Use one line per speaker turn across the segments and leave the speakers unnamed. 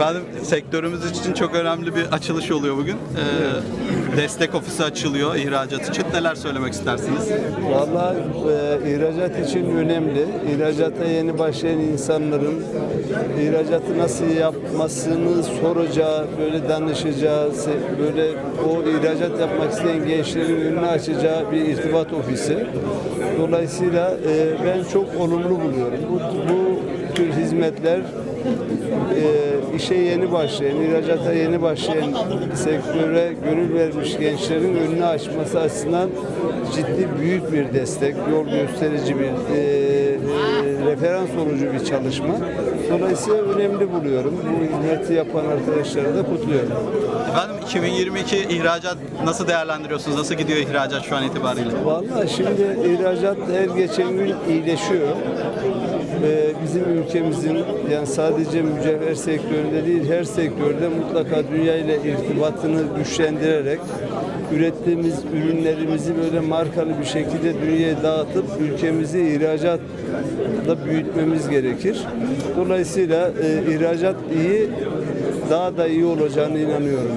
Efendim sektörümüz için çok önemli bir açılış oluyor bugün. Ee, destek ofisi açılıyor ihracat için. Neler söylemek istersiniz?
Vallahi e, ihracat için önemli. İhracata yeni başlayan insanların ihracatı nasıl yapmasını soracağı, böyle danışacağı, böyle o ihracat yapmak isteyen gençlerin önünü açacağı bir irtibat ofisi. Dolayısıyla e, ben çok olumlu buluyorum. Bu, bu tür hizmetler e, işe yeni başlayan, ihracata yeni başlayan sektöre gönül vermiş gençlerin önünü açması açısından ciddi büyük bir destek, yol gösterici bir e, e, referans olucu bir çalışma. Dolayısıyla önemli buluyorum. Bu hizmeti yapan arkadaşları da kutluyorum.
Efendim 2022 ihracat nasıl değerlendiriyorsunuz? Nasıl gidiyor ihracat şu an itibariyle?
Vallahi şimdi ihracat her geçen gün iyileşiyor. Ee, bizim ülkemizin yani sadece mücevher sektöründe değil her sektörde mutlaka dünya ile irtibatını güçlendirerek ürettiğimiz ürünlerimizi böyle markalı bir şekilde dünyaya dağıtıp ülkemizi ihracatla büyütmemiz gerekir. Dolayısıyla e, ihracat iyi, daha da iyi olacağını inanıyorum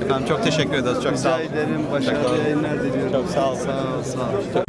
ben.
Efendim çok teşekkür ederiz. Çok sağ
Rica
olun.
ederim. Başarılı yayınlar diliyorum.
Çok sağ olun.
Sağ ol, sağ ol.